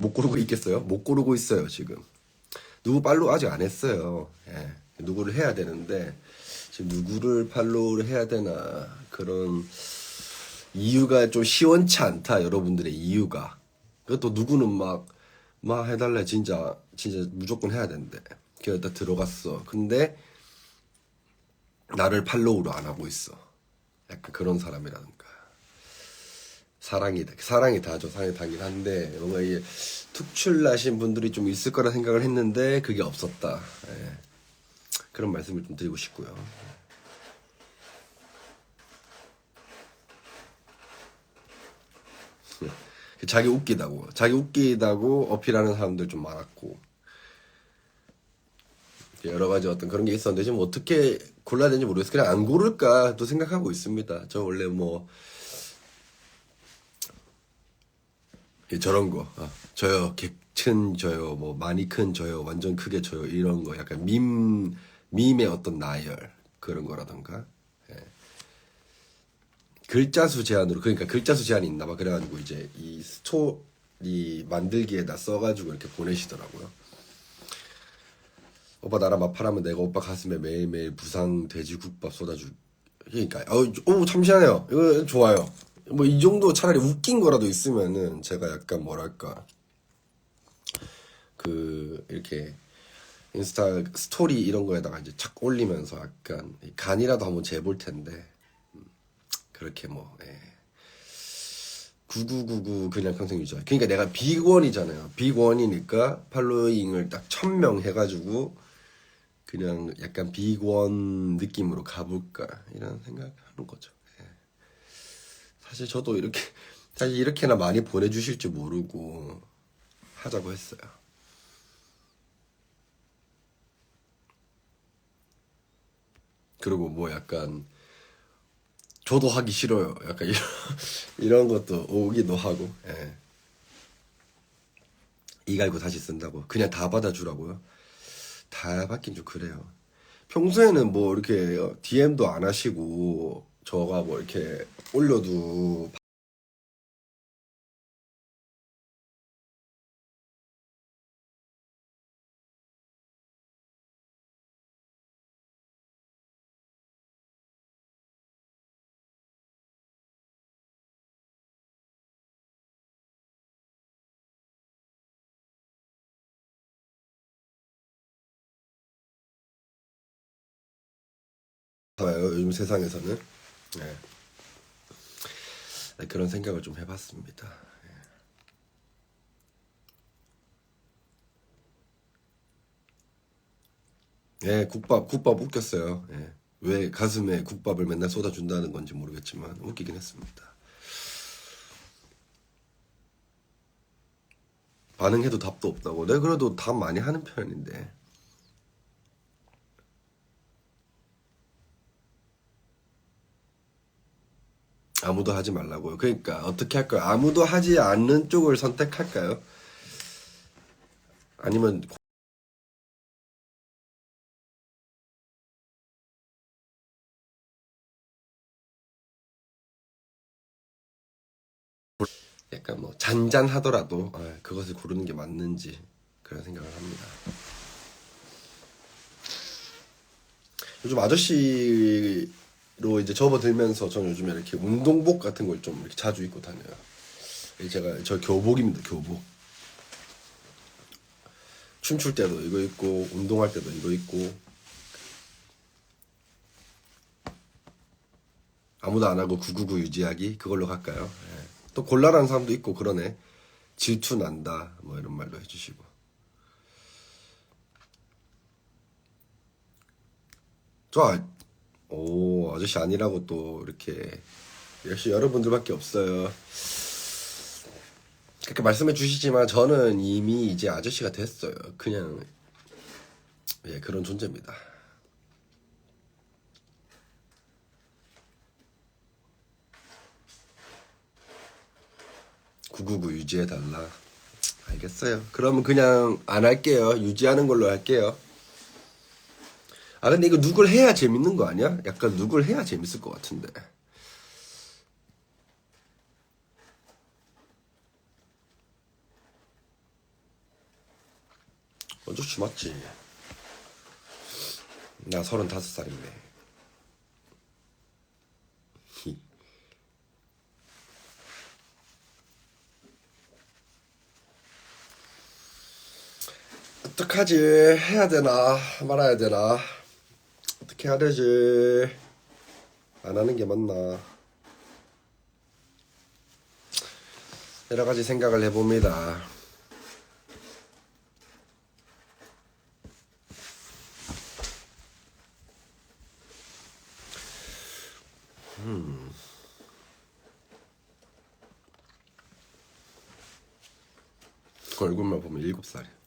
못 고르고 있겠어요? 못 고르고 있어요, 지금. 누구 팔로우 아직 안 했어요. 예. 누구를 해야 되는데, 지금 누구를 팔로우를 해야 되나, 그런 이유가 좀 시원치 않다, 여러분들의 이유가. 그것도 누구는 막, 막 해달래, 진짜, 진짜 무조건 해야 된대. 그래서 다 들어갔어. 근데, 나를 팔로우를 안 하고 있어. 약간 그런 사람이라든가. 사랑이 사랑이 다죠 사랑이 다긴 한데 뭔가 이게 특출나신 분들이 좀 있을 거라 생각을 했는데 그게 없었다. 예. 그런 말씀을 좀 드리고 싶고요. 자기 웃기다고. 자기 웃기다고 어필하는 사람들 좀 많았고. 여러 가지 어떤 그런 게 있었는데 지금 어떻게 골라야 되는지 모르겠어요. 그냥 안 고를까 또 생각하고 있습니다. 저 원래 뭐 예, 저런 거. 아, 저요, 객큰 저요, 뭐, 많이 큰 저요, 완전 크게 저요, 이런 거. 약간 밈, 밈의 어떤 나열. 그런 거라던가. 예. 글자 수 제한으로, 그러니까 글자 수 제한이 있나 봐. 그래가지고 이제 이 스토, 이 만들기에다 써가지고 이렇게 보내시더라고요. 오빠 나랑 마팔하면 내가 오빠 가슴에 매일매일 부상 돼지국밥 쏟아줄. 그러니까, 어, 오, 참신하네요. 이거 좋아요. 뭐 이 정도 차라리 웃긴 거라도 있으면은 제가 약간 뭐랄까. 그 이렇게 인스타 스토리 이런 거에다가 이제 착 올리면서 약간 간이라도 한번 재볼 텐데. 음, 그렇게 뭐 예. 9999 그냥 평생 유지하 그러니까 내가 빅원이잖아요. 빅원이니까 팔로잉을 딱 1000명 해가지고 그냥 약간 빅원 느낌으로 가볼까? 이런 생각하는 거죠 사실 저도 이렇게 사실 이렇게나 많이 보내주실 줄 모르고 하자고 했어요. 그리고 뭐 약간 저도 하기 싫어요. 약간 이런 이런 것도 오기도 하고. 예. 이 갈고 다시 쓴다고 그냥 다 받아주라고요. 다 받긴 좀 그래요. 평소에는 뭐 이렇게 DM도 안 하시고 저가 뭐 이렇게 올려도 요즘 세상에서는 네. 네, 그런 생각을 좀 해봤습니다. 예, 국밥, 국밥 웃겼어요. 예. 왜 가슴에 국밥을 맨날 쏟아준다는 건지 모르겠지만 웃기긴 했습니다. 반응해도 답도 없다고. 내가 그래도 답 많이 하는 편인데. 아무도 하지 말라고요. 그러니까 어떻게 할까요? 아무도 하지 않는 쪽을 선택할까요? 아니면 약간 뭐 잔잔하더라도 아, 그것을 고르는 게 맞는지 그런 생각을 합니다. 요즘 아저씨 로 이제 접어들면서 저는 요즘에 이렇게 운동복 같은 걸 좀 이렇게 자주 입고 다녀요. 이 제가 저 교복입니다, 교복. 춤출 때도 이거 입고 운동할 때도 이거 입고 아무도 안 하고 999 유지하기 그걸로 갈까요? 예. 또 곤란한 사람도 있고 그러네. 질투 난다 뭐 이런 말도 해주시고. 저 아, 오 아저씨 아니라고 또 이렇게 역시 여러분들밖에 없어요. 그렇게 말씀해 주시지만 저는 이미 이제 아저씨가 됐어요. 그냥 예 그런 존재입니다. 999 유지해달라. 알겠어요. 그러면 그냥 안 할게요. 유지하는 걸로 할게요. 아, 근데 이거 누굴 해야 재밌는 거 아니야? 약간 누굴 해야 재밌을 것 같은데. 어저씨 맞지? 나 서른다섯 살인데. 히. 어떡하지? 해야 되나? 말아야 되나? 어떻게 해야 되지? 안 하는 게 맞나? 여러 가지 생각을 해봅니다. 얼굴만 보면 일곱 살이야.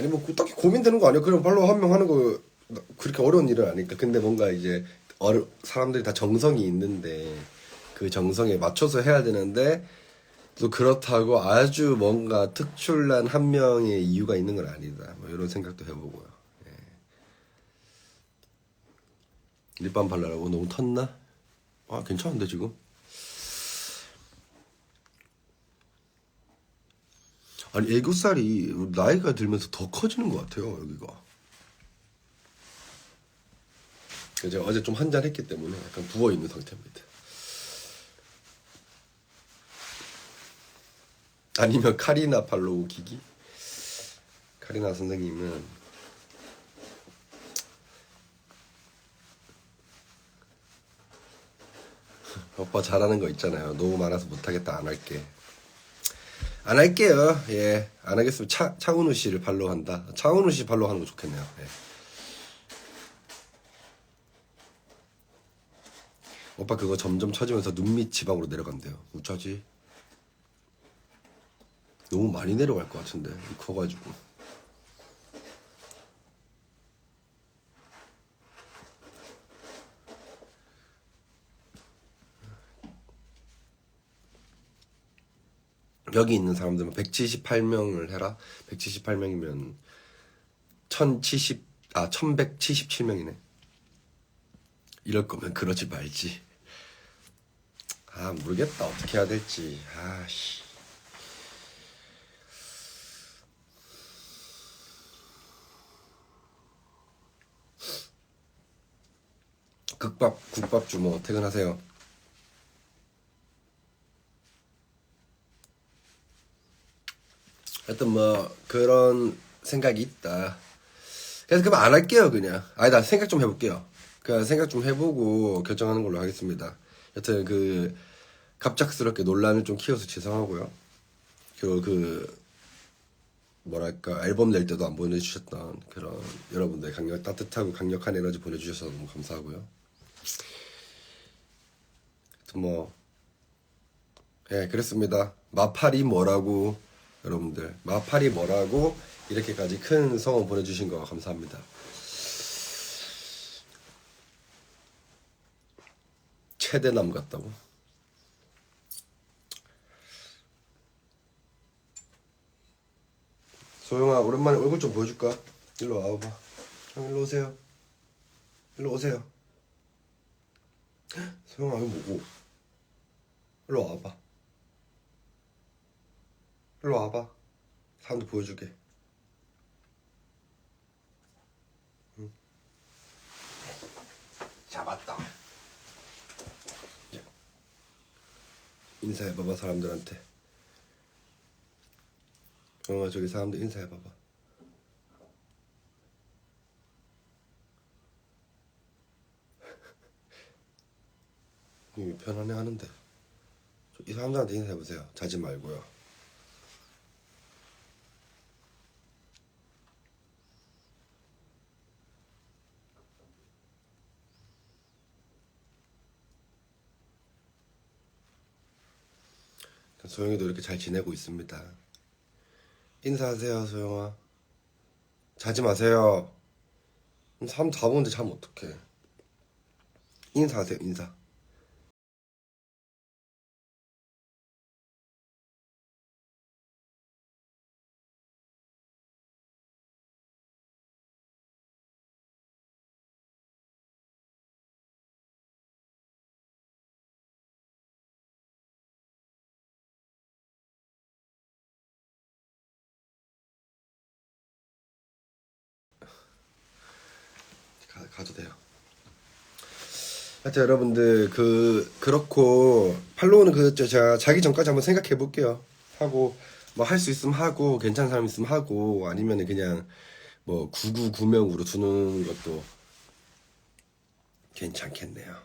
아니 뭐 딱히 고민되는 거 아니야. 그냥 발로 한명 하는 거 그렇게 어려운 일은 아니까. 근데 뭔가 이제 어려, 사람들이 다 정성이 있는데 그 정성에 맞춰서 해야 되는데 또 그렇다고 아주 뭔가 특출난 한 명의 이유가 있는 건 아니다. 뭐 이런 생각도 해보고요. 예. 립밤 발라라고 너무 텄나? 아 괜찮은데 지금? 아니 애교살이 나이가 들면서 더 커지는 것 같아요 여기가. 제가 어제 좀 한잔 했기 때문에 약간 부어 있는 상태입니다. 아니면 카리나 팔로우 기기? 카리나 선생님은 오빠 잘하는 거 있잖아요. 너무 많아서 못하겠다 안 할게. 안 할게요. 예, 안 하겠으면 차 차은우 씨를 팔로우 한다. 차은우 씨 팔로우 하는 거 좋겠네요. 예. 오빠 그거 점점 처지면서 눈밑 지방으로 내려간대요. 어쩌지? 너무 많이 내려갈 것 같은데 커가지고 여기 있는 사람들은 178명을 해라. 178명이면 1070, 아 1177명이네. 이럴 거면 그러지 말지. 아 모르겠다. 어떻게 해야 될지. 아씨. 국밥 국밥 주모 퇴근하세요. 하여튼 뭐 그런 생각이 있다. 그래서 그럼 안 할게요 그냥. 아니다 생각 좀 해볼게요. 그냥 생각 좀 해보고 결정하는 걸로 하겠습니다. 여튼 그 갑작스럽게 논란을 좀 키워서 죄송하고요. 그리고 그 뭐랄까 앨범 낼 때도 안 보내주셨던 그런 여러분들 강력 따뜻하고 강력한 에너지 보내주셔서 너무 감사하고요. 뭐, 예, 그랬습니다. 마팔이 뭐라고, 여러분들. 마팔이 뭐라고, 이렇게까지 큰 성원 보내주신 거 감사합니다. 최대남 같다고? 소영아, 오랜만에 얼굴 좀 보여줄까? 일로 와봐. 형, 일로 오세요. 일로 오세요. 소영아, 이거 뭐고? 일로 와봐. 일로 와봐. 사람들 보여주게. 응. 잡았다. 인사해봐봐, 사람들한테. 소영아, 저기 사람들 인사해봐봐. 이 편안해 하는데. 이 사람들한테 인사해보세요. 자지 말고요. 소영이도 이렇게 잘 지내고 있습니다. 인사하세요, 소영아. 자지 마세요. 사람 다 보는데 자면 어떡해. 인사하세요, 인사. 가, 가도 돼요. 하여튼 여러분들 그 그렇고 팔로우는 그 저, 제가 자기 전까지 한번 생각해 볼게요. 하고 뭐 할 수 있으면 하고 괜찮은 사람 있으면 하고 아니면은 그냥 뭐 999명으로 두는 것도 괜찮겠네요.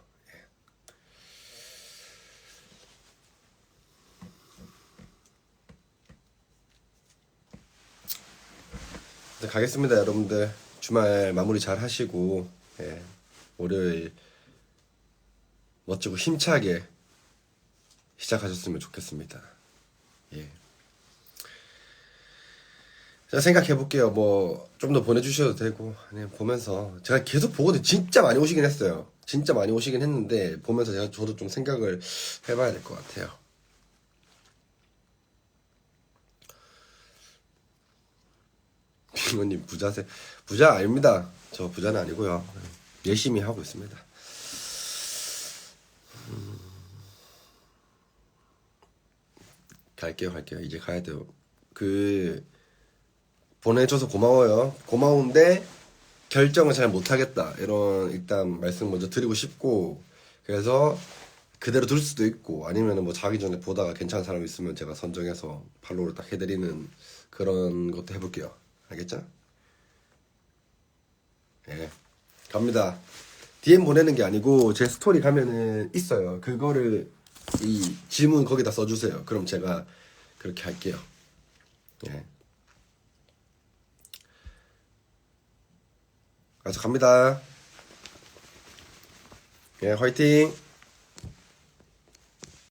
예. 가겠습니다, 여러분들. 주말 마무리 잘 하시고, 예. 월요일 멋지고 힘차게 시작하셨으면 좋겠습니다. 예. 제가 생각해 볼게요. 뭐, 좀 더 보내주셔도 되고, 아니면 보면서. 제가 계속 보거든요. 진짜 많이 오시긴 했어요. 진짜 많이 오시긴 했는데, 보면서 제가 저도 좀 생각을 해봐야 될 것 같아요. 빙고님 부자세 부자 아닙니다. 저 부자는 아니고요. 열심히 하고 있습니다. 음. 갈게요, 갈게요. 이제 가야 돼요. 그 보내줘서 고마워요. 고마운데 결정을 잘 못하겠다. 이런 일단 말씀 먼저 드리고 싶고 그래서 그대로 둘 수도 있고 아니면 뭐 자기 전에 보다가 괜찮은 사람 있으면 제가 선정해서 팔로우를 딱 해드리는 그런 것도 해볼게요. 알겠죠? 예. 갑니다. DM 보내는 게 아니고 제 스토리 가면은 있어요. 그거를 이 질문 거기다 써주세요. 그럼 제가 그렇게 할게요. 예. 가서 갑니다. 예, 화이팅!